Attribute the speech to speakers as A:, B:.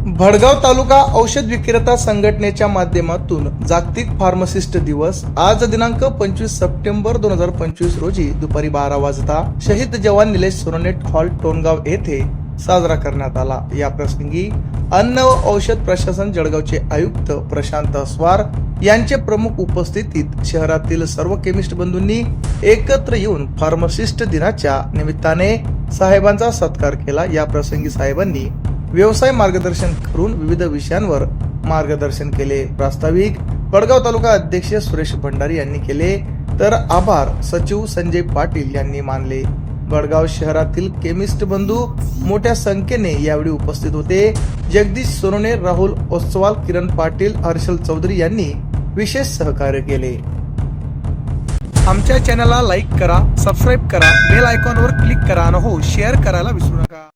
A: भडगाव तालुका औषध विक्रेता संघटनेच्या माध्यमातून जागतिक फार्मासिस्ट दिवस आज दिनांक पंचवीस सप्टेंबर दोन हजार पंचवीस रोजी दुपारी बारा वाजता शहीद जवान निलेश सोननेट हॉल टोनगाव येथे साजरा करण्यात आला. या प्रसंगी अन्न व औषध प्रशासन जळगावचे आयुक्त प्रशांत अस्वार यांचे प्रमुख उपस्थितीत शहरातील सर्व केमिस्ट बंधूंनी एकत्र येऊन फार्मासिस्ट दिनाच्या निमित्ताने साहेबांचा सत्कार केला. या प्रसंगी साहेबांनी व्यवसाय मार्गदर्शन करून विविध विषयांवर मार्गदर्शन केले. प्रास्ताविक वडगाव तालुका अध्यक्ष सुरेश भंडारी यांनी केले. तर आभार सचिव संजय पाटील यांनी मानले. वडगाव शहरातील केमिस्ट बंधू मोठ्या संख्येने यावेळी उपस्थित होते. जगदीश सोनोने राहुल ओसवाल किरण पाटील हर्षल चौधरी यांनी विशेष सहकार्य केले. आमच्या चॅनलला लाईक करा सबस्क्राईब करा बेल आयकॉनवर क्लिक करा आणि हो शेअर करायला विसरू नका.